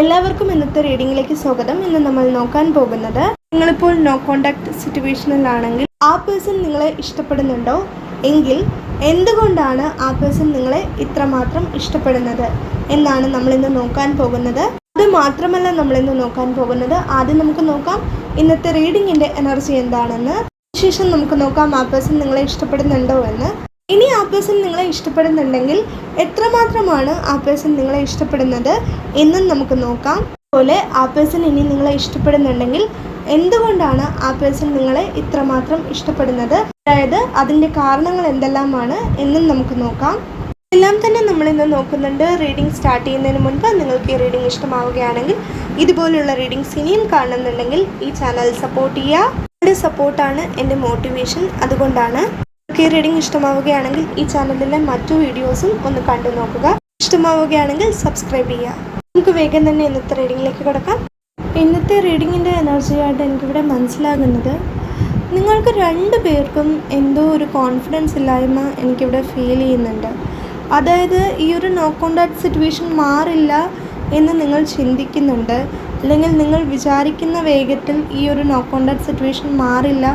എല്ലാവർക്കും ഇന്നത്തെ റീഡിംഗിലേക്ക് സ്വാഗതം. ഇന്ന് നമ്മൾ നോക്കാൻ പോകുന്നത് നിങ്ങളിപ്പോൾ നോ കോണ്ടാക്ട് സിറ്റുവേഷനിലാണെങ്കിൽ ആ പേഴ്സൺ നിങ്ങളെ ഇഷ്ടപ്പെടുന്നുണ്ടോ? എങ്കിൽ എന്തുകൊണ്ടാണ് ആ പേഴ്സൺ നിങ്ങളെ ഇത്രമാത്രം ഇഷ്ടപ്പെടുന്നത് എന്നാണ് നമ്മൾ ഇന്ന് നോക്കാൻ പോകുന്നത്. അത് മാത്രമല്ല നമ്മൾ ഇന്ന് നോക്കാൻ പോകുന്നത്. ആദ്യം നമുക്ക് നോക്കാം ഇന്നത്തെ റീഡിങ്ങിന്റെ എനർജി എന്താണെന്ന്. ശേഷം നമുക്ക് നോക്കാം ആ പേഴ്സൺ നിങ്ങളെ ഇഷ്ടപ്പെടുന്നുണ്ടോ എന്ന്. ഇനി ആ പേഴ്സൺ നിങ്ങളെ ഇഷ്ടപ്പെടുന്നുണ്ടെങ്കിൽ എത്രമാത്രമാണ് ആ പേഴ്സൺ നിങ്ങളെ ഇഷ്ടപ്പെടുന്നത് എന്നും നമുക്ക് നോക്കാം. അതുപോലെ ആ പേഴ്സൺ ഇനി നിങ്ങളെ ഇഷ്ടപ്പെടുന്നുണ്ടെങ്കിൽ എന്തുകൊണ്ടാണ് ആ പേഴ്സൺ നിങ്ങളെ ഇത്രമാത്രം ഇഷ്ടപ്പെടുന്നത്? അതായത് അതിന്റെ കാരണങ്ങൾ എന്തെല്ലാമാണ് എന്നും നമുക്ക് നോക്കാം. എല്ലാം തന്നെ നമ്മൾ ഇന്ന് നോക്കുന്നുണ്ട്. റീഡിംഗ് സ്റ്റാർട്ട് ചെയ്യുന്നതിന് മുൻപ് നിങ്ങൾക്ക് ഈ റീഡിംഗ് ഇഷ്ടമാവുകയാണെങ്കിൽ ഇതുപോലുള്ള റീഡിങ്സ് ഇനിയും കാണുന്നുണ്ടെങ്കിൽ ഈ ചാനൽ സപ്പോർട്ട് ചെയ്യുക. എന്റെ സപ്പോർട്ടാണ് എന്റെ മോട്ടിവേഷൻ അതുകൊണ്ടാണ് ഈ റീഡിംഗ് ഇഷ്ടമാവുകയാണെങ്കിൽ ഈ ചാനലിലെ മറ്റു വീഡിയോസും ഒന്ന് കണ്ടു നോക്കുക. ഇഷ്ടമാവുകയാണെങ്കിൽ സബ്സ്ക്രൈബ് ചെയ്യുക. നമുക്ക് വേഗം തന്നെ ഇന്നത്തെ റീഡിങ്ങിലേക്ക് കിടക്കാം. ഇന്നത്തെ റീഡിങ്ങിന്റെ എനർജിയായിട്ട് എനിക്കിവിടെ മനസ്സിലാകുന്നത് നിങ്ങൾക്ക് രണ്ട് പേർക്കും എന്തോ ഒരു കോൺഫിഡൻസ് ഇല്ലായ്മ എനിക്കിവിടെ ഫീൽ ചെയ്യുന്നുണ്ട്. അതായത് ഈ ഒരു നോ കോണ്ടാക്ട് സിറ്റുവേഷൻ മാറില്ല എന്ന് നിങ്ങൾ ചിന്തിക്കുന്നുണ്ട്. അല്ലെങ്കിൽ നിങ്ങൾ വിചാരിക്കുന്ന വേഗത്തിൽ ഈ ഒരു നോ കോണ്ടാക്ട് സിറ്റുവേഷൻ മാറില്ല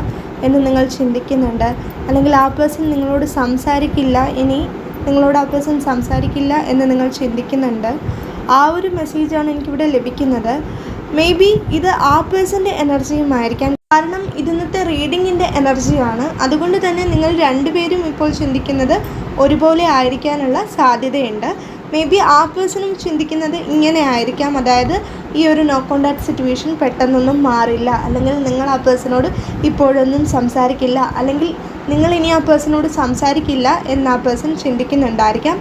എന്ന് നിങ്ങൾ ചിന്തിക്കുന്നുണ്ട്. അല്ലെങ്കിൽ ആ പേഴ്സൺ നിങ്ങളോട് സംസാരിക്കില്ല ഇനി നിങ്ങളോട് ആ പേഴ്സൺ സംസാരിക്കില്ല എന്ന് നിങ്ങൾ ചിന്തിക്കുന്നുണ്ട്. ആ ഒരു മെസ്സേജാണ് എനിക്കിവിടെ ലഭിക്കുന്നത്. മേ ബി ഇത് ആ പേഴ്സന്റെ എനർജിയുമായിരിക്കാം കാരണം ഇതിന്നത്തെ റീഡിങ്ങിന്റെ എനർജിയാണ് അതുകൊണ്ട് തന്നെ നിങ്ങൾ രണ്ടുപേരും ഇപ്പോൾ ചിന്തിക്കുന്നത് ഒരുപോലെ ആയിരിക്കാനുള്ള സാധ്യതയുണ്ട്. മേ ബി ആ പേഴ്സണും ചിന്തിക്കുന്നത് ഇങ്ങനെ ആയിരിക്കാം. അതായത് ഈ ഒരു നോ കോണ്ടാക്ട് സിറ്റുവേഷൻ പെട്ടെന്നൊന്നും മാറില്ല. അല്ലെങ്കിൽ നിങ്ങൾ ആ പേഴ്സണോട് ഇപ്പോഴൊന്നും സംസാരിക്കില്ല. അല്ലെങ്കിൽ നിങ്ങൾ ഇനി ആ പേഴ്സണോട് സംസാരിക്കില്ല എന്ന് ആ പേഴ്സൺ ചിന്തിക്കുന്നുണ്ടായിരിക്കാം.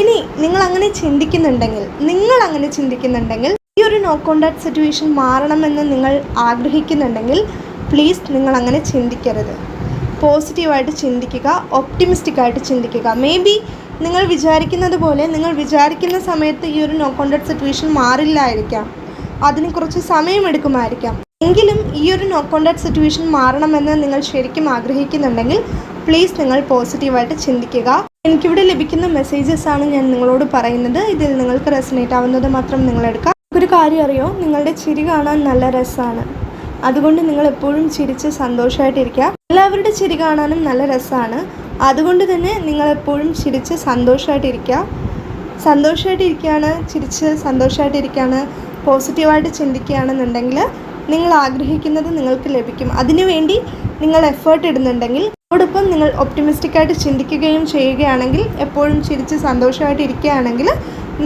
ഇനി നിങ്ങൾ അങ്ങനെ ചിന്തിക്കുന്നുണ്ടെങ്കിൽ നിങ്ങൾ അങ്ങനെ ചിന്തിക്കുന്നുണ്ടെങ്കിൽ ഈ ഒരു നോ കോണ്ടാക്ട് സിറ്റുവേഷൻ മാറണമെന്ന് നിങ്ങൾ ആഗ്രഹിക്കുന്നുണ്ടെങ്കിൽ പ്ലീസ് നിങ്ങൾ അങ്ങനെ ചിന്തിക്കരുത്. പോസിറ്റീവായിട്ട് ചിന്തിക്കുക ഒപ്റ്റിമിസ്റ്റിക്കായിട്ട് ചിന്തിക്കുക. മേ ബി നിങ്ങൾ വിചാരിക്കുന്നത് പോലെ നിങ്ങൾ വിചാരിക്കുന്ന സമയത്ത് ഈ ഒരു നോ കോണ്ടാക്ട് സിറ്റുവേഷൻ മാറില്ലായിരിക്കാം. അതിന് കുറച്ച് സമയമെടുക്കുമായിരിക്കാം. എങ്കിലും ഈ ഒരു നോ കോണ്ടാക്ട് സിറ്റുവേഷൻ മാറണമെന്ന് നിങ്ങൾ ശരിക്കും ആഗ്രഹിക്കുന്നുണ്ടെങ്കിൽ പ്ലീസ് നിങ്ങൾ പോസിറ്റീവായിട്ട് ചിന്തിക്കുക. എനിക്കിവിടെ ലഭിക്കുന്ന മെസ്സേജസ് ആണ് ഞാൻ നിങ്ങളോട് പറയുന്നത്. ഇതിൽ നിങ്ങൾക്ക് റെസനേറ്റ് ആവുന്നത് മാത്രം നിങ്ങൾ എടുക്കാം. ഒരു കാര്യം അറിയോ? നിങ്ങളുടെ ചിരി കാണാൻ നല്ല രസമാണ്. അതുകൊണ്ട് നിങ്ങൾ എപ്പോഴും ചിരിച്ച് സന്തോഷമായിട്ടിരിക്കുക എല്ലാവരുടെ ചിരി കാണാനും നല്ല രസമാണ്. അതുകൊണ്ട് തന്നെ നിങ്ങൾ എപ്പോഴും ചിരിച്ച് സന്തോഷമായിട്ടിരിക്കുക സന്തോഷമായിട്ടിരിക്കുകയാണ് ചിരിച്ച് സന്തോഷമായിട്ടിരിക്കുകയാണ് പോസിറ്റീവായിട്ട് ചിന്തിക്കുകയാണെന്നുണ്ടെങ്കിൽ നിങ്ങൾ ആഗ്രഹിക്കുന്നത് നിങ്ങൾക്ക് ലഭിക്കും. അതിനുവേണ്ടി നിങ്ങൾ എഫേർട്ട് ഇടുന്നുണ്ടെങ്കിൽ അതോടൊപ്പം നിങ്ങൾ ഒപ്റ്റിമിസ്റ്റിക്കായിട്ട് ചിന്തിക്കുകയും ചെയ്യുകയാണെങ്കിൽ എപ്പോഴും ചിരിച്ച് സന്തോഷമായിട്ട് ഇരിക്കുകയാണെങ്കിൽ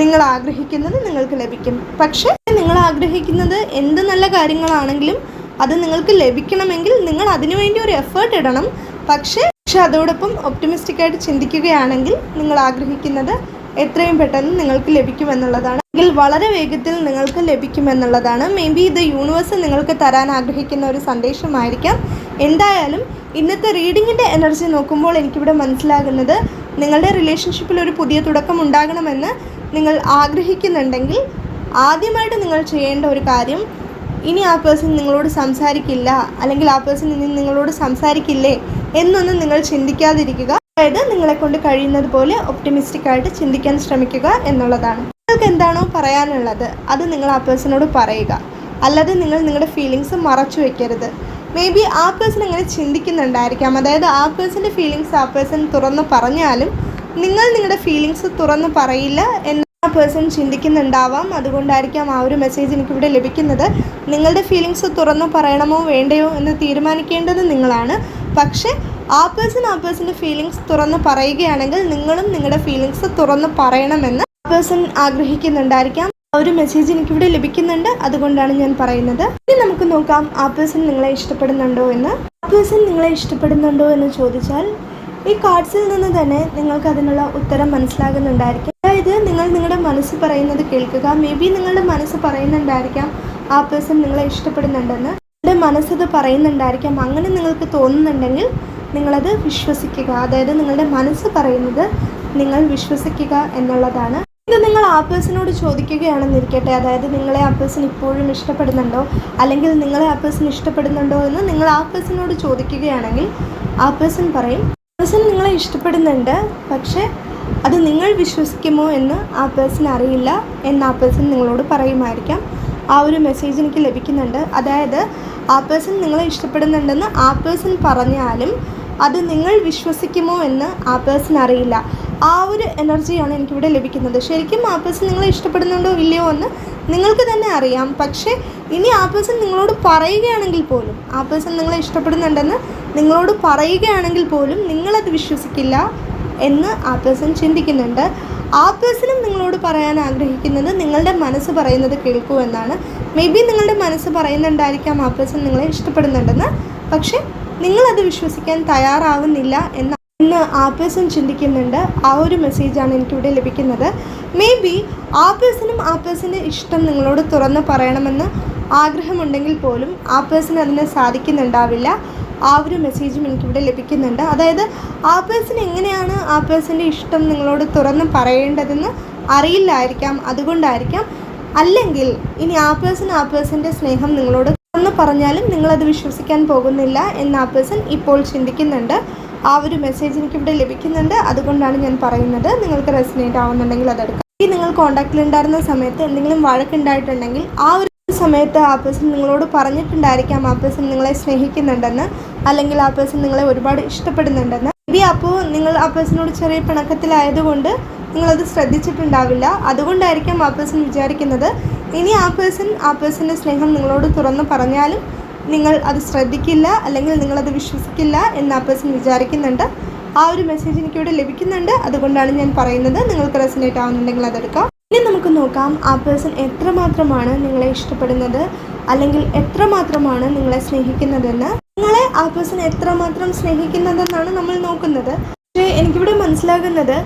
നിങ്ങൾ ആഗ്രഹിക്കുന്നത് നിങ്ങൾക്ക് ലഭിക്കും. പക്ഷേ നിങ്ങൾ ആഗ്രഹിക്കുന്നത് എന്ത് നല്ല കാര്യങ്ങളാണെങ്കിലും അത് നിങ്ങൾക്ക് ലഭിക്കണമെങ്കിൽ നിങ്ങൾ അതിനുവേണ്ടി ഒരു എഫേർട്ട് ഇടണം. പക്ഷേ പക്ഷെ അതോടൊപ്പം ഒപ്റ്റിമിസ്റ്റിക്കായിട്ട് ചിന്തിക്കുകയാണെങ്കിൽ നിങ്ങൾ ആഗ്രഹിക്കുന്നത് എത്രയും പെട്ടെന്ന് നിങ്ങൾക്ക് ലഭിക്കുമെന്നുള്ളതാണ്. അല്ലെങ്കിൽ വളരെ വേഗത്തിൽ നിങ്ങൾക്ക് ലഭിക്കുമെന്നുള്ളതാണ്. മേ ബി ഇത് യൂണിവേഴ്സ് നിങ്ങൾക്ക് തരാൻ ആഗ്രഹിക്കുന്ന ഒരു സന്ദേശമായിരിക്കാം. എന്തായാലും ഇന്നത്തെ റീഡിങ്ങിന്റെ എനർജി നോക്കുമ്പോൾ എനിക്കിവിടെ മനസ്സിലാകുന്നത് നിങ്ങളുടെ റിലേഷൻഷിപ്പിൽ ഒരു പുതിയ തുടക്കം ഉണ്ടാകണമെന്ന് നിങ്ങൾ ആഗ്രഹിക്കുന്നുണ്ടെങ്കിൽ ആദ്യമായിട്ട് നിങ്ങൾ ചെയ്യേണ്ട ഒരു കാര്യം ഇനി ആ പേഴ്സൺ നിങ്ങളോട് സംസാരിക്കില്ല അല്ലെങ്കിൽ ആ പേഴ്സൺ ഇനി നിങ്ങളോട് സംസാരിക്കില്ലേ എന്നൊന്നും നിങ്ങൾ ചിന്തിക്കാതിരിക്കുക. അതായത് നിങ്ങളെ കൊണ്ട് കഴിയുന്നത് പോലെ ഒപ്റ്റിമിസ്റ്റിക് ആയിട്ട് ചിന്തിക്കാൻ ശ്രമിക്കുക എന്നുള്ളതാണ്. നിങ്ങൾക്ക് എന്താണോ പറയാനുള്ളത് അത് നിങ്ങൾ ആ പേഴ്സണോട് പറയുക. അല്ലാതെ നിങ്ങൾ നിങ്ങളുടെ ഫീലിങ്സ് മറച്ചു വെക്കരുത്. മേ ബി ആ പേഴ്സൺ അങ്ങനെ ചിന്തിക്കുന്നുണ്ടായിരിക്കാം. അതായത് ആ പേഴ്സന്റെ ഫീലിങ്സ് ആ പേഴ്സൺ തുറന്ന് പറഞ്ഞാലും നിങ്ങൾ നിങ്ങളുടെ ഫീലിങ്സ് തുറന്ന് പറയില്ല എന്ന് ആ പേഴ്സൺ ചിന്തിക്കുന്നുണ്ടാവാം. അതുകൊണ്ടായിരിക്കാം ആ ഒരു മെസ്സേജ് എനിക്കിവിടെ ലഭിക്കുന്നത്. നിങ്ങളുടെ ഫീലിങ്സ് തുറന്ന് പറയണമോ വേണ്ടയോ എന്ന് തീരുമാനിക്കേണ്ടത് നിങ്ങളാണ്. പക്ഷേ ആ പേഴ്സൺ ആ പേഴ്സന്റെ ഫീലിങ്സ് തുറന്ന് പറയുകയാണെങ്കിൽ നിങ്ങളും നിങ്ങളുടെ ഫീലിങ്സ് തുറന്ന് പറയണമെന്ന് ആ പേഴ്സൺ ആഗ്രഹിക്കുന്നുണ്ടായിരിക്കാം. ആ ഒരു മെസ്സേജ് എനിക്കിവിടെ ലഭിക്കുന്നുണ്ട്. അതുകൊണ്ടാണ് ഞാൻ പറയുന്നത്. ഇനി നമുക്ക് നോക്കാം ആ പേഴ്സൺ നിങ്ങളെ ഇഷ്ടപ്പെടുന്നുണ്ടോ എന്ന്. ആ പേഴ്സൺ നിങ്ങളെ ഇഷ്ടപ്പെടുന്നുണ്ടോ എന്ന് ചോദിച്ചാൽ ഈ കാർഡ്സിൽ നിന്ന് തന്നെ നിങ്ങൾക്ക് അതിനുള്ള ഉത്തരം മനസ്സിലാകുന്നുണ്ടായിരിക്കും. അതായത് നിങ്ങൾ നിങ്ങളുടെ മനസ്സ് പറയുന്നത് കേൾക്കുക. മേ ബി നിങ്ങളുടെ മനസ്സ് പറയുന്നുണ്ടായിരിക്കാം ആ പേഴ്സൺ നിങ്ങളെ ഇഷ്ടപ്പെടുന്നുണ്ടെന്ന്. നിങ്ങളുടെ മനസ്സത് പറയുന്നുണ്ടായിരിക്കാം. അങ്ങനെ നിങ്ങൾക്ക് തോന്നുന്നുണ്ടെങ്കിൽ നിങ്ങളത് വിശ്വസിക്കുക. അതായത് നിങ്ങളുടെ മനസ്സ് പറയുന്നത് നിങ്ങൾ വിശ്വസിക്കുക എന്നുള്ളതാണ്. ഇത് നിങ്ങൾ ആ പേഴ്സണോട് ചോദിക്കുകയാണെന്നിരിക്കട്ടെ. അതായത് നിങ്ങളെ ആ പേഴ്സൺ ഇപ്പോഴും ഇഷ്ടപ്പെടുന്നുണ്ടോ? അല്ലെങ്കിൽ നിങ്ങളെ ആ പേഴ്സൺ ഇഷ്ടപ്പെടുന്നുണ്ടോ എന്ന് നിങ്ങൾ ആ പേഴ്സണോട് ചോദിക്കുകയാണെങ്കിൽ ആ പേഴ്സൺ പറയും പേഴ്സൺ നിങ്ങളെ ഇഷ്ടപ്പെടുന്നുണ്ട് പക്ഷേ അത് നിങ്ങൾ വിശ്വസിക്കുമോ എന്ന് ആ പേഴ്സൺ അറിയില്ല എന്ന് ആ പേഴ്സൺ നിങ്ങളോട് പറയുമായിരിക്കാം. ആ ഒരു മെസ്സേജ് എനിക്ക് ലഭിക്കുന്നുണ്ട്. അതായത് ആ പേഴ്സൺ നിങ്ങളെ ഇഷ്ടപ്പെടുന്നുണ്ടെന്ന് ആ പേഴ്സൺ പറഞ്ഞാലും അത് നിങ്ങൾ വിശ്വസിക്കുമോ എന്ന് ആ പേഴ്സൺ അറിയില്ല. ആ ഒരു എനർജിയാണ് എനിക്കിവിടെ ലഭിക്കുന്നത്. ശരിക്കും ആ പേഴ്സൺ നിങ്ങളെ ഇഷ്ടപ്പെടുന്നുണ്ടോ ഇല്ലയോ എന്ന് നിങ്ങൾക്ക് തന്നെ അറിയാം. പക്ഷേ ഇനി ആ പേഴ്സൺ നിങ്ങളോട് പറയുകയാണെങ്കിൽ പോലും ആ പേഴ്സൺ നിങ്ങളെ ഇഷ്ടപ്പെടുന്നുണ്ടെന്ന് നിങ്ങളോട് പറയുകയാണെങ്കിൽ പോലും നിങ്ങളത് വിശ്വസിക്കില്ല എന്ന് ആ പേഴ്സൺ ചിന്തിക്കുന്നുണ്ട്. ആ പേഴ്സണും നിങ്ങളോട് പറയാൻ ആഗ്രഹിക്കുന്നത് നിങ്ങളുടെ മനസ്സ് പറയുന്നത് കേൾക്കൂ എന്നാണ്. മേ ബി നിങ്ങളുടെ മനസ്സ് പറയുന്നുണ്ടായിരിക്കാം ആ പേഴ്സൺ നിങ്ങളെ ഇഷ്ടപ്പെടുന്നുണ്ടെന്ന്. പക്ഷേ നിങ്ങളത് വിശ്വസിക്കാൻ തയ്യാറാവുന്നില്ല എന്ന എന്ന് ആ പേഴ്സൺ ചിന്തിക്കുന്നുണ്ട്. ആ ഒരു മെസ്സേജാണ് എനിക്കിവിടെ ലഭിക്കുന്നത്. മേ ബി ആ പേഴ്സണും ആ പേഴ്സന്റെ ഇഷ്ടം നിങ്ങളോട് തുറന്ന് പറയണമെന്ന് ആഗ്രഹമുണ്ടെങ്കിൽ പോലും ആ പേഴ്സൺ അതിന് സാധിക്കുന്നുണ്ടാവില്ല. ആ ഒരു മെസ്സേജും എനിക്കിവിടെ ലഭിക്കുന്നുണ്ട്. അതായത് ആ പേഴ്സൺ എങ്ങനെയാണ് ആ പേഴ്സന്റെ ഇഷ്ടം നിങ്ങളോട് തുറന്ന് പറയേണ്ടതെന്ന് അറിയില്ലായിരിക്കാം അതുകൊണ്ടായിരിക്കാം. അല്ലെങ്കിൽ ഇനി ആ പേഴ്സൺ ആ പേഴ്സന്റെ സ്നേഹം നിങ്ങളോട് പറഞ്ഞാലും നിങ്ങളത് വിശ്വസിക്കാൻ പോകുന്നില്ല എന്ന് ആ പേഴ്സൺ ഇപ്പോൾ ചിന്തിക്കുന്നുണ്ട്. ആ ഒരു മെസ്സേജ് എനിക്കിവിടെ ലഭിക്കുന്നുണ്ട്. അതുകൊണ്ടാണ് ഞാൻ പറയുന്നത്. നിങ്ങൾക്ക് റെസിനേറ്റ് ആവുന്നുണ്ടെങ്കിൽ അതെടുക്കാം ഈ നിങ്ങൾ കോണ്ടാക്റ്റിലുണ്ടായിരുന്ന സമയത്ത് എന്തെങ്കിലും വഴക്കുണ്ടായിട്ടുണ്ടെങ്കിൽ ആ ഒരു സമയത്ത് ആ പേഴ്സൺ നിങ്ങളോട് പറഞ്ഞിട്ടുണ്ടായിരിക്കാം. ആ പേഴ്സൺ നിങ്ങളെ സ്നേഹിക്കുന്നുണ്ടെന്ന് അല്ലെങ്കിൽ ആ പേഴ്സൺ നിങ്ങളെ ഒരുപാട് ഇഷ്ടപ്പെടുന്നുണ്ടെന്ന്. മേ അപ്പോൾ നിങ്ങൾ ആ പേഴ്സണോട് ചെറിയ പിണക്കത്തിലായതുകൊണ്ട് നിങ്ങളത് ശ്രദ്ധിച്ചിട്ടുണ്ടാവില്ല. അതുകൊണ്ടായിരിക്കാം ആ പേഴ്സൺ വിചാരിക്കുന്നത് ഇനി ആ പേഴ്സൺ ആ പേഴ്സന്റെ സ്നേഹം നിങ്ങളോട് തുറന്ന് പറഞ്ഞാലും നിങ്ങൾ അത് ശ്രദ്ധിക്കില്ല അല്ലെങ്കിൽ നിങ്ങളത് വിശ്വസിക്കില്ല എന്ന് ആ പേഴ്സൺ വിചാരിക്കുന്നുണ്ട്. ആ ഒരു മെസ്സേജ് എനിക്കിവിടെ ലഭിക്കുന്നുണ്ട്. അതുകൊണ്ടാണ് ഞാൻ പറയുന്നത്. നിങ്ങൾക്ക് റെസിനേറ്റ് ആവുന്നുണ്ടെങ്കിൽ അതെടുക്കാം. ഇനി നമുക്ക് നോക്കാം ആ പേഴ്സൺ എത്രമാത്രമാണ് നിങ്ങളെ ഇഷ്ടപ്പെടുന്നത് അല്ലെങ്കിൽ എത്രമാത്രമാണ് നിങ്ങളെ സ്നേഹിക്കുന്നതെന്ന്. നിങ്ങളെ ആ പേഴ്സൺ എത്രമാത്രം സ്നേഹിക്കുന്നതെന്നാണ് നമ്മൾ നോക്കുന്നത്. പക്ഷേ എനിക്കിവിടെ മനസ്സിലാകുന്നത്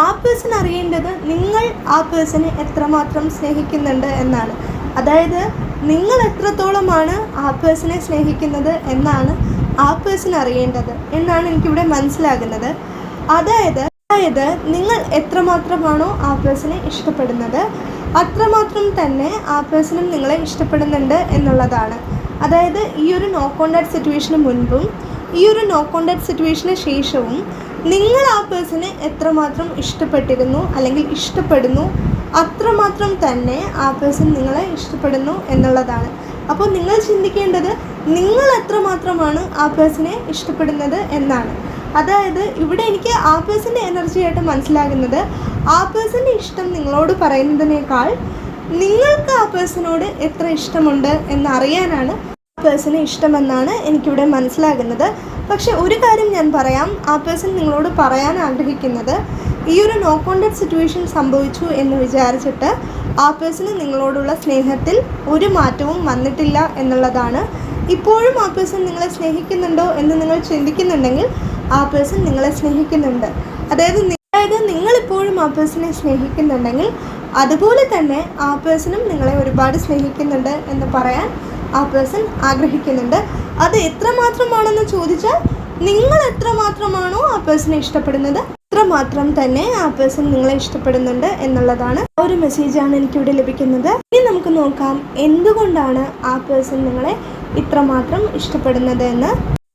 ആ പേഴ്സൺ അറിയേണ്ടത് നിങ്ങൾ ആ പേഴ്സണെ എത്രമാത്രം സ്നേഹിക്കുന്നുണ്ട് എന്നാണ്. അതായത് നിങ്ങൾ എത്രത്തോളമാണ് ആ പേഴ്സണെ സ്നേഹിക്കുന്നത് എന്നാണ് ആ പേഴ്സൺ അറിയേണ്ടത് എന്നാണ് എനിക്കിവിടെ മനസ്സിലാകുന്നത്. അതായത് അതായത് നിങ്ങൾ എത്രമാത്രമാണോ ആ പേഴ്സണെ ഇഷ്ടപ്പെടുന്നത് അത്രമാത്രം തന്നെ ആ പേഴ്സണും നിങ്ങളെ ഇഷ്ടപ്പെടുന്നുണ്ട് എന്നുള്ളതാണ്. അതായത് ഈ ഒരു നോ കോണ്ടാക്ട് സിറ്റുവേഷന് മുൻപും ഈ ഒരു നോ കോണ്ടാക്ട് സിറ്റുവേഷന് ശേഷവും നിങ്ങൾ ആ പേഴ്സണെ എത്രമാത്രം ഇഷ്ടപ്പെട്ടിരുന്നു അല്ലെങ്കിൽ ഇഷ്ടപ്പെടുന്നു അത്രമാത്രം തന്നെ ആ പേഴ്സൺ നിങ്ങളെ ഇഷ്ടപ്പെടുന്നു എന്നുള്ളതാണ്. അപ്പോൾ നിങ്ങൾ ചിന്തിക്കേണ്ടത് നിങ്ങൾ എത്രമാത്രമാണ് ആ പേഴ്സണെ ഇഷ്ടപ്പെടുന്നത് എന്നാണ്. അതായത് ഇവിടെ എനിക്ക് ആ പേഴ്സന്റെ എനർജി ആയിട്ട് മനസ്സിലാകുന്നത് ആ പേഴ്സന്റെ ഇഷ്ടം നിങ്ങളോട് പറയുന്നതിനേക്കാൾ നിങ്ങൾക്ക് ആ പേഴ്സണോട് എത്ര ഇഷ്ടമുണ്ട് എന്നറിയാനാണ് ആ പേഴ്സണെ ഇഷ്ടമെന്നാണ് എനിക്കിവിടെ മനസ്സിലാകുന്നത്. പക്ഷെ ഒരു കാര്യം ഞാൻ പറയാം. ആ പേഴ്സൺ നിങ്ങളോട് പറയാൻ ആഗ്രഹിക്കുന്നത് ഈ ഒരു നോ കോണ്ടാക്ട് സിറ്റുവേഷൻ സംഭവിച്ചു എന്ന് വിചാരിച്ചിട്ട് ആ പേഴ്സണ് നിങ്ങളോടുള്ള സ്നേഹത്തിൽ ഒരു മാറ്റവും വന്നിട്ടില്ല എന്നുള്ളതാണ്. ഇപ്പോഴും ആ പേഴ്സൺ നിങ്ങളെ സ്നേഹിക്കുന്നുണ്ടോ എന്ന് നിങ്ങൾ ചിന്തിക്കുന്നുണ്ടെങ്കിൽ ആ പേഴ്സൺ നിങ്ങളെ സ്നേഹിക്കുന്നുണ്ട്. അതായത് അതായത് നിങ്ങളിപ്പോഴും ആ പേഴ്സണെ സ്നേഹിക്കുന്നുണ്ടെങ്കിൽ അതുപോലെ തന്നെ ആ പേഴ്സണും നിങ്ങളെ ഒരുപാട് സ്നേഹിക്കുന്നുണ്ട് എന്ന് പറയാൻ ആ പേഴ്സൺ ആഗ്രഹിക്കുന്നുണ്ട്. അത് എത്രമാത്രമാണെന്ന് ചോദിച്ചാൽ നിങ്ങൾ എത്രമാത്രമാണോ ആ പേഴ്സണെ ഇഷ്ടപ്പെടുന്നത് അത്രമാത്രം തന്നെ ആ പേഴ്സൺ നിങ്ങളെ ഇഷ്ടപ്പെടുന്നുണ്ട് എന്നുള്ളതാണ് ഒരു മെസ്സേജാണ് എനിക്കിവിടെ ലഭിക്കുന്നത്. ഇനി നമുക്ക് നോക്കാം എന്തുകൊണ്ടാണ് ആ പേഴ്സൺ നിങ്ങളെ ഇത്രമാത്രം ഇഷ്ടപ്പെടുന്നത് എന്ന്.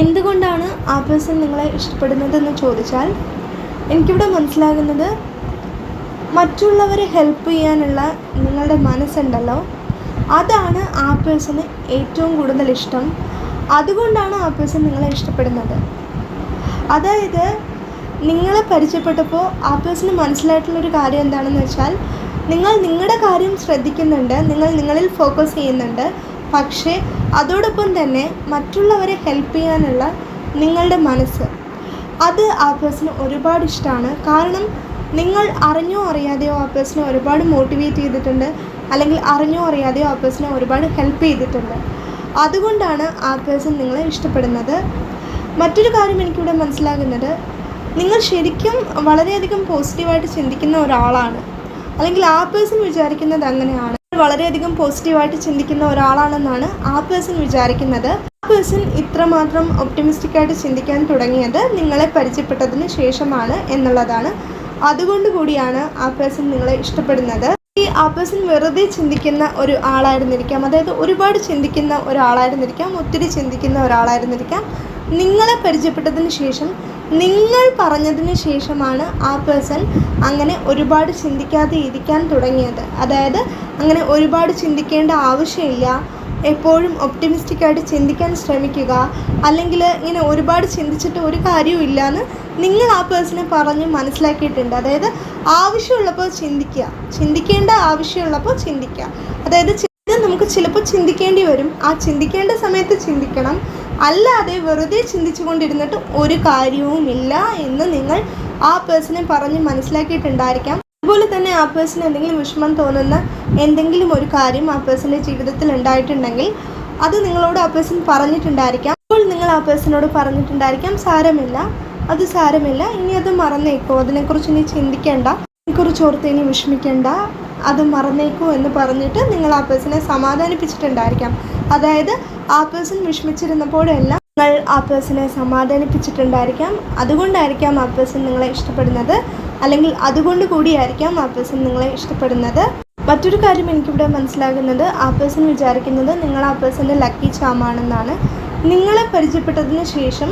എന്തുകൊണ്ടാണ് ആ പേഴ്സൺ നിങ്ങളെ ഇഷ്ടപ്പെടുന്നത് എന്ന് ചോദിച്ചാൽ എനിക്കിവിടെ മനസ്സിലാകുന്നത് മറ്റുള്ളവരെ ഹെൽപ്പ് ചെയ്യാനുള്ള നിങ്ങളുടെ മനസ്സുണ്ടല്ലോ. അതാണ് ആപ്പിൾസിന് ഏറ്റവും കൂടുതൽ ഇഷ്ടം. അതുകൊണ്ടാണ് ആപ്പിൾസ് നിങ്ങളെ ഇഷ്ടപ്പെടുന്നത്. അതായത് നിങ്ങളെ പരിചയപ്പെട്ടപ്പോൾ ആപ്പിൾസിന് മനസ്സിലായിട്ടുള്ളൊരു കാര്യം എന്താണെന്ന് വെച്ചാൽ നിങ്ങൾ നിങ്ങളുടെ കാര്യം ശ്രദ്ധിക്കുന്നുണ്ട് നിങ്ങൾ നിങ്ങളിൽ ഫോക്കസ് ചെയ്യുന്നുണ്ട് പക്ഷേ അതോടൊപ്പം തന്നെ മറ്റുള്ളവരെ ഹെൽപ്പ് ചെയ്യാനുള്ള നിങ്ങളുടെ മനസ്സ്. അത് ആ ഒരുപാട് ഇഷ്ടമാണ്. കാരണം നിങ്ങൾ അറിഞ്ഞോ അറിയാതെയോ ആ പേഴ്സണെ ഒരുപാട് മോട്ടിവേറ്റ് ചെയ്തിട്ടുണ്ട്. അല്ലെങ്കിൽ അറിഞ്ഞോ അറിയാതെയോ ആ പേഴ്സണെ ഒരുപാട് ഹെൽപ്പ് ചെയ്തിട്ടുണ്ട്. അതുകൊണ്ടാണ് ആ പേഴ്സൺ നിങ്ങളെ ഇഷ്ടപ്പെടുന്നത്. മറ്റൊരു കാര്യം എനിക്കിവിടെ മനസ്സിലാകുന്നത്. നിങ്ങൾ ശരിക്കും വളരെയധികം പോസിറ്റീവായിട്ട് ചിന്തിക്കുന്ന ഒരാളാണ്. അല്ലെങ്കിൽ ആ പേഴ്സൺ വിചാരിക്കുന്നത് അങ്ങനെയാണ്. വളരെയധികം പോസിറ്റീവായിട്ട് ചിന്തിക്കുന്ന ഒരാളാണെന്നാണ് ആ പേഴ്സൺ വിചാരിക്കുന്നത്. ആ പേഴ്സൺ ഇത്രമാത്രം ഒപ്റ്റിമിസ്റ്റിക്കായിട്ട് ചിന്തിക്കാൻ തുടങ്ങിയത് നിങ്ങളെ പരിചയപ്പെട്ടതിന് ശേഷമാണ് എന്നുള്ളതാണ്. അതുകൊണ്ട് കൂടിയാണ് ആ പേഴ്സൺ നിങ്ങളെ ഇഷ്ടപ്പെടുന്നത്. ഈ ആ പേഴ്സൺ വെറുതെ ചിന്തിക്കുന്ന ഒരു ആളായിരുന്നിരിക്കാം. അതായത് ഒരുപാട് ചിന്തിക്കുന്ന ഒരാളായിരുന്നിരിക്കാം ഒത്തിരി ചിന്തിക്കുന്ന ഒരാളായിരുന്നിരിക്കാം. നിങ്ങളെ പരിചയപ്പെട്ടതിന് ശേഷം നിങ്ങൾ പറഞ്ഞതിന് ശേഷമാണ് ആ പേഴ്സൺ അങ്ങനെ ഒരുപാട് ചിന്തിക്കാതെ ഇരിക്കാൻ തുടങ്ങിയത്. അതായത് അങ്ങനെ ഒരുപാട് ചിന്തിക്കേണ്ട ആവശ്യമില്ല. എപ്പോഴും ഒപ്റ്റിമിസ്റ്റിക്കായിട്ട് ചിന്തിക്കാൻ ശ്രമിക്കുക. അല്ലെങ്കിൽ ഇങ്ങനെ ഒരുപാട് ചിന്തിച്ചിട്ട് ഒരു കാര്യവും ഇല്ലയെന്ന് നിങ്ങൾ ആ പേഴ്സണെ പറഞ്ഞ് മനസ്സിലാക്കിയിട്ടുണ്ട്. അതായത് ആവശ്യമുള്ളപ്പോൾ ചിന്തിക്കുക. ചിന്തിക്കേണ്ട ആവശ്യമുള്ളപ്പോൾ ചിന്തിക്കുക. അതായത് ഇത് നമുക്ക് ചിലപ്പോൾ ചിന്തിക്കേണ്ടി വരും. ആ ചിന്തിക്കേണ്ട സമയത്ത് ചിന്തിക്കണം. അല്ലാതെ വെറുതെ ചിന്തിച്ചു കൊണ്ടിരുന്നിട്ട് ഒരു കാര്യവുമില്ല എന്ന് നിങ്ങൾ ആ പേഴ്സണെ പറഞ്ഞ് മനസ്സിലാക്കിയിട്ടുണ്ടായിരിക്കാം. അതുപോലെ തന്നെ ആ പേഴ്സൺ എന്തെങ്കിലും വിഷമം തോന്നുന്ന എന്തെങ്കിലും ഒരു കാര്യം ആ പേഴ്സന്റെ ജീവിതത്തിൽ ഉണ്ടായിട്ടുണ്ടെങ്കിൽ അത് നിങ്ങളോട് ആ പേഴ്സൺ പറഞ്ഞിട്ടുണ്ടായിരിക്കാം. അപ്പോൾ നിങ്ങൾ ആ പേഴ്സണോട് പറഞ്ഞിട്ടുണ്ടായിരിക്കാം. സാരമില്ല. അത് സാരമില്ല. ഇനി അത് മറന്നേക്കോ. അതിനെക്കുറിച്ച് ഇനി ചിന്തിക്കേണ്ട. അതിനെക്കുറിച്ച് ഓർത്ത് ഇനി വിഷമിക്കേണ്ട. അത് മറന്നേക്കൂ എന്ന് പറഞ്ഞിട്ട് നിങ്ങൾ ആ പേഴ്സണെ സമാധാനിപ്പിച്ചിട്ടുണ്ടായിരിക്കാം. അതായത് ആ പേഴ്സൺ വിഷമിച്ചിരുന്നപ്പോഴെല്ലാം നിങ്ങൾ ആ പേഴ്സണെ സമാധാനിപ്പിച്ചിട്ടുണ്ടായിരിക്കാം. അതുകൊണ്ടായിരിക്കാം ആ പേഴ്സൺ നിങ്ങളെ ഇഷ്ടപ്പെടുന്നത്. അല്ലെങ്കിൽ അതുകൊണ്ട് കൂടിയായിരിക്കാം ആ പേഴ്സൺ നിങ്ങളെ ഇഷ്ടപ്പെടുന്നത്. മറ്റൊരു കാര്യം എനിക്കിവിടെ മനസ്സിലാകുന്നത് ആ പേഴ്സൺ വിചാരിക്കുന്നത് നിങ്ങൾ ആ പേഴ്സന്റെ ലക്കി ചാമാണെന്നാണ് നിങ്ങളെ പരിചയപ്പെട്ടതിന് ശേഷം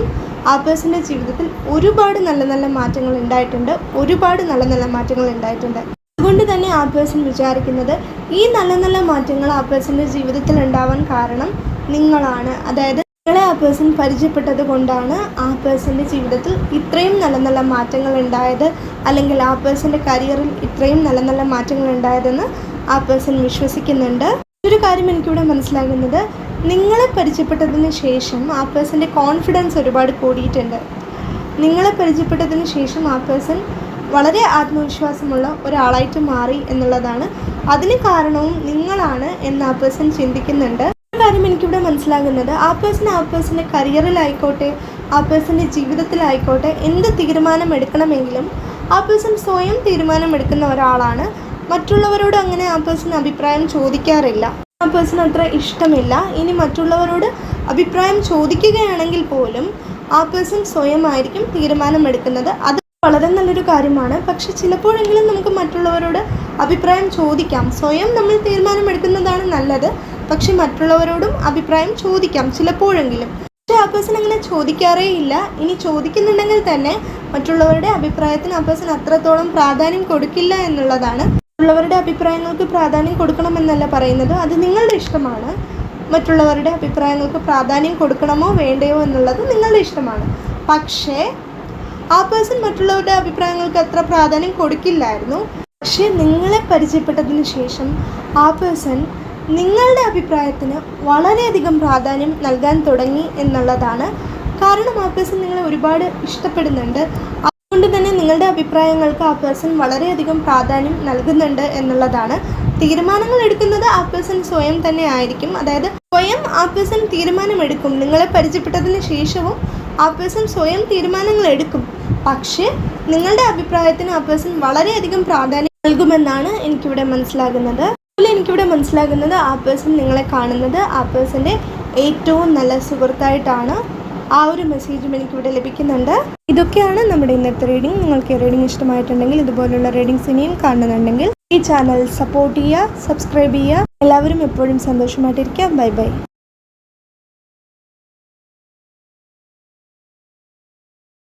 ആ പേഴ്സന്റെ ജീവിതത്തിൽ ഒരുപാട് നല്ല നല്ല മാറ്റങ്ങൾ ഉണ്ടായിട്ടുണ്ട് ഒരുപാട് നല്ല നല്ല മാറ്റങ്ങൾ ഉണ്ടായിട്ടുണ്ട്. അതുകൊണ്ട് തന്നെ ആ പേഴ്സൺ വിചാരിക്കുന്നത് ഈ നല്ല നല്ല മാറ്റങ്ങൾ ആ പേഴ്സന്റെ ജീവിതത്തിൽ ഉണ്ടാവാൻ കാരണം നിങ്ങളാണ്. അതായത് നിങ്ങളെ ആ പേഴ്സൺ പരിചയപ്പെട്ടത് കൊണ്ടാണ് ആ പേഴ്സന്റെ ജീവിതത്തിൽ ഇത്രയും നല്ല നല്ല മാറ്റങ്ങൾ ഉണ്ടായത് അല്ലെങ്കിൽ ആ പേഴ്സന്റെ കരിയറിൽ ഇത്രയും നല്ല നല്ല മാറ്റങ്ങൾ ഉണ്ടായതെന്ന് ആ പേഴ്സൺ വിശ്വസിക്കുന്നുണ്ട്. ഒരു കാര്യം എനിക്കിവിടെ മനസ്സിലാകുന്നത് നിങ്ങളെ പരിചയപ്പെട്ടതിന് ശേഷം ആ പേഴ്സന്റെ കോൺഫിഡൻസ് ഒരുപാട് കൂടിയിട്ടുണ്ട്. നിങ്ങളെ പരിചയപ്പെട്ടതിന് ശേഷം ആ പേഴ്സൺ വളരെ ആത്മവിശ്വാസമുള്ള ഒരാളായിട്ട് മാറി എന്നുള്ളതാണ്. അതിന് കാരണവും നിങ്ങളാണ് എന്ന് ആ പേഴ്സൺ ചിന്തിക്കുന്നുണ്ട്. കാര്യം എനിക്കിവിടെ മനസ്സിലാകുന്നത്. ആ പേഴ്സൺ ആ പേഴ്സന്റെ കരിയറിലായിക്കോട്ടെ ആ പേഴ്സന്റെ ജീവിതത്തിലായിക്കോട്ടെ എന്ത് തീരുമാനം എടുക്കണമെങ്കിലും ആ പേഴ്സൺ സ്വയം തീരുമാനം എടുക്കുന്ന ഒരാളാണ്. മറ്റുള്ളവരോട് അങ്ങനെ ആ പേഴ്സൺ അഭിപ്രായം ചോദിക്കാറില്ല. ആ പേഴ്സൺ അത്ര ഇഷ്ടമില്ല. ഇനി മറ്റുള്ളവരോട് അഭിപ്രായം ചോദിക്കുകയാണെങ്കിൽ പോലും ആ പേഴ്സൺ സ്വയമായിരിക്കും തീരുമാനമെടുക്കുന്നത്. അത് വളരെ നല്ലൊരു കാര്യമാണ്. പക്ഷെ ചിലപ്പോഴെങ്കിലും നമുക്ക് മറ്റുള്ളവരോട് അഭിപ്രായം ചോദിക്കാം. സ്വയം നമ്മൾ തീരുമാനമെടുക്കുന്നതാണ് നല്ലത്. പക്ഷെ മറ്റുള്ളവരോടും അഭിപ്രായം ചോദിക്കാം ചിലപ്പോഴെങ്കിലും. പക്ഷേ ആ പേഴ്സൺ അങ്ങനെ ചോദിക്കാറേ ഇല്ല ഇനി ചോദിക്കുന്നുണ്ടെങ്കിൽ തന്നെ മറ്റുള്ളവരുടെ അഭിപ്രായത്തിന് ആ പേഴ്സൺ അത്രത്തോളം പ്രാധാന്യം കൊടുക്കില്ല എന്നുള്ളതാണ്. മറ്റുള്ളവരുടെ അഭിപ്രായങ്ങൾക്ക് പ്രാധാന്യം കൊടുക്കണമെന്നല്ല പറയുന്നത്. അത് നിങ്ങളുടെ ഇഷ്ടമാണ്. മറ്റുള്ളവരുടെ അഭിപ്രായങ്ങൾക്ക് പ്രാധാന്യം കൊടുക്കണമോ വേണ്ടയോ എന്നുള്ളത് നിങ്ങളുടെ ഇഷ്ടമാണ്. പക്ഷേ ആ പേഴ്സൺ മറ്റുള്ളവരുടെ അഭിപ്രായങ്ങൾക്ക് അത്ര പ്രാധാന്യം കൊടുക്കില്ലായിരുന്നു. പക്ഷേ നിങ്ങളെ പരിചയപ്പെട്ടതിന് ശേഷം ആ പേഴ്സൺ നിങ്ങളുടെ അഭിപ്രായത്തിന് വളരെയധികം പ്രാധാന്യം നൽകാൻ തുടങ്ങി എന്നുള്ളതാണ്. കാരണം ആ പേഴ്സൺ നിങ്ങളെ ഒരുപാട് ഇഷ്ടപ്പെടുന്നുണ്ട്. അതുകൊണ്ട് തന്നെ നിങ്ങളുടെ അഭിപ്രായങ്ങൾക്ക് ആ പേഴ്സൺ വളരെയധികം പ്രാധാന്യം നൽകുന്നുണ്ട് എന്നുള്ളതാണ്. തീരുമാനങ്ങൾ എടുക്കുന്നത് ആ പേഴ്സൺ സ്വയം തന്നെ ആയിരിക്കും. അതായത് സ്വയം ആ പേഴ്സൺ തീരുമാനമെടുക്കും. നിങ്ങളെ പരിചയപ്പെട്ടതിന് ശേഷവും ആ പേഴ്സൺ സ്വയം തീരുമാനങ്ങൾ എടുക്കും. പക്ഷേ നിങ്ങളുടെ അഭിപ്രായത്തിന് ആ പേഴ്സൺ വളരെയധികം പ്രാധാന്യം നൽകുമെന്നാണ് എനിക്കിവിടെ മനസ്സിലാകുന്നത്. അതുപോലെ എനിക്കിവിടെ മനസ്സിലാകുന്നത് ആ പേഴ്സൺ നിങ്ങളെ കാണുന്നത് ആ പേഴ്സന്റെ ഏറ്റവും നല്ല സുഹൃത്തായിട്ടാണ് ആ ഒരു മെസ്സേജും എനിക്കിവിടെ ലഭിക്കുന്നുണ്ട്. ഇതൊക്കെയാണ് നമ്മുടെ ഇന്നത്തെ റീഡിംഗ്. നിങ്ങൾക്ക് റീഡിംഗ് ഇഷ്ടമായിട്ടുണ്ടെങ്കിൽ ഇതുപോലുള്ള റീഡിങ്സ് ഇനിയും കാണുന്നുണ്ടെങ്കിൽ ഈ ചാനൽ സപ്പോർട്ട് ചെയ്യുക സബ്സ്ക്രൈബ് ചെയ്യുക. എല്ലാവരും എപ്പോഴും സന്തോഷമായിട്ടിരിക്കുക. Bye bye.